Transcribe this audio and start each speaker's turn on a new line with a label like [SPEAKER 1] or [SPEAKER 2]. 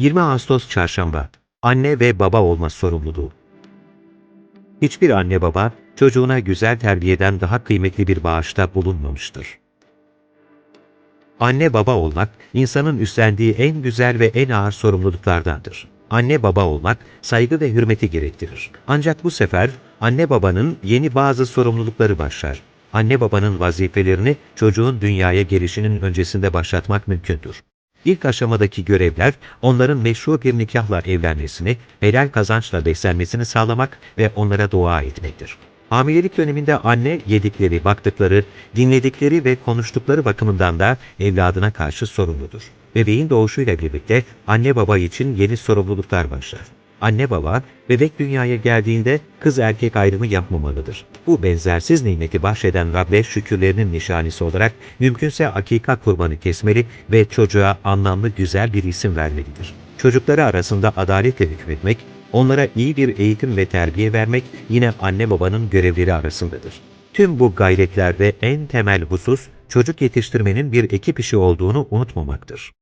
[SPEAKER 1] 20 Ağustos Çarşamba Anne ve baba olma sorumluluğu. Hiçbir anne baba çocuğuna güzel terbiyeden daha kıymetli bir bağışta bulunmamıştır. Anne baba olmak insanın üstlendiği en güzel ve en ağır sorumluluklardandır. Anne baba olmak saygı ve hürmeti gerektirir. Ancak bu sefer anne babanın yeni bazı sorumlulukları başlar. Anne babanın vazifelerini çocuğun dünyaya gelişinin öncesinde başlatmak mümkündür. İlk aşamadaki görevler onların meşru bir nikahla evlenmesini, helal kazançla beslenmesini sağlamak ve onlara dua etmektir. Hamilelik döneminde anne yedikleri, baktıkları, dinledikleri ve konuştukları bakımından da evladına karşı sorumludur. Bebeğin doğuşuyla birlikte anne baba için yeni sorumluluklar başlar. Anne baba, bebek dünyaya geldiğinde kız erkek ayrımı yapmamalıdır. Bu benzersiz nimeti bahşeden Rabbe şükürlerinin nişanesi olarak mümkünse akika kurbanı kesmeli ve çocuğa anlamlı güzel bir isim vermelidir. Çocukları arasında adaletle hükmetmek, onlara iyi bir eğitim ve terbiye vermek yine anne babanın görevleri arasındadır. Tüm bu gayretlerde en temel husus çocuk yetiştirmenin bir ekip işi olduğunu unutmamaktır.